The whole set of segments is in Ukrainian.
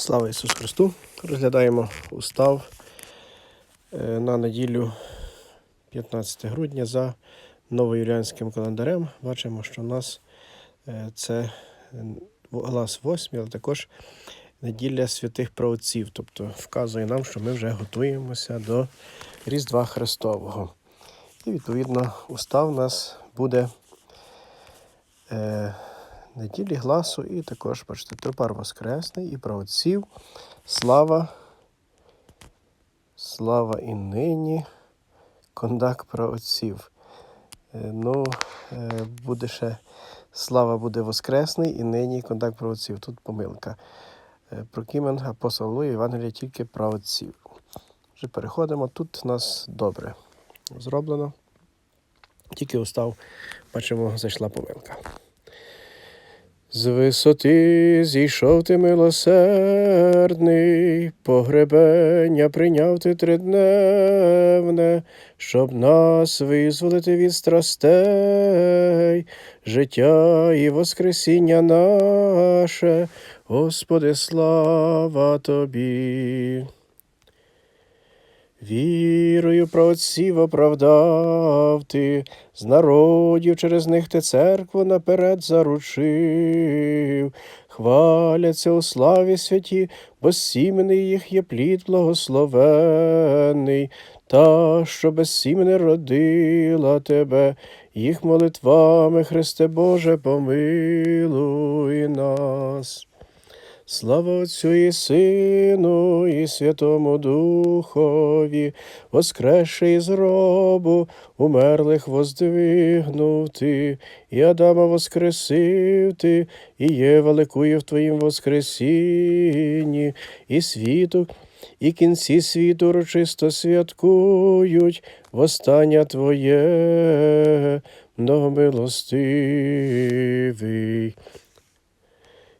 Слава Ісусу Христу! Розглядаємо устав е, на неділю 15 грудня за новоюліанським календарем. Бачимо, що у нас е, це глас 8, але також неділя святих праотців. Тобто вказує нам, що ми вже готуємося до Різдва Христового. І відповідно устав у нас буде е, неділі гласу, і також, бачите, тропар Воскресний і праотців. Слава, слава і нині, кондак праотців. Е, Ну, е, буде ще слава буде Воскресний і нині кондак праотців. Тут помилка. Е, Прокімен апостол Луї, Євангелія тільки праотців. Вже переходимо. Тут у нас добре зроблено. Тільки устав, бачимо, зайшла помилка. З висоти зійшов ти милосердний, погребення прийняв ти тридневне, щоб нас визволити від страстей, життя і воскресіння наше, Господи, слава тобі. Вірою про отців оправдав ти, з народів через них ти церкву наперед заручив. Хваляться у славі святі, бо сімени їх є плід благословений, та, що без сімени родила тебе, їх молитвами, Христе Боже, помилуй нас. Слава Отцю і Сину, і Святому Духові, воскресши із гробу, умерлих воздвигнув ти, і Адама воскресив ти, і Єва ликує в Твоїм воскресінні, і світу, і кінці світу урочисто святкують восстання Твоє, многомилостивий.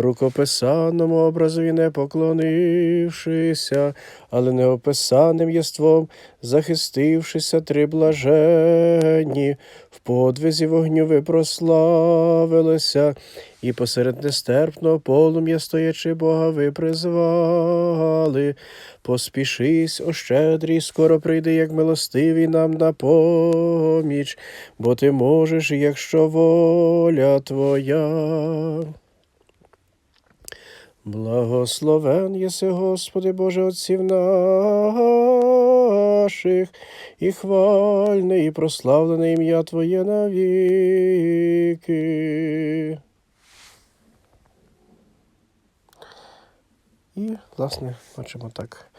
Рукописаному образові не поклонившися, але неописаним єством, захистившися три блаженні, в подвизі вогню ви прославилися, і посеред нестерпного полум'я стоячи Бога ви призвали. Поспішись, о щедрій, скоро прийди, як милостивий нам на поміч, бо ти можеш, якщо воля твоя. Благословен єси, Господи Боже Отців наших, і хвальне, і прославлене ім'я Твоє навіки. І, власне, бачимо так.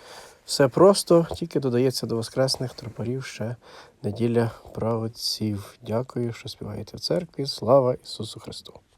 Все просто, тільки додається до воскресних тропарів ще неділя праотців. Дякую, що співаєте в церкві. Слава Ісусу Христу!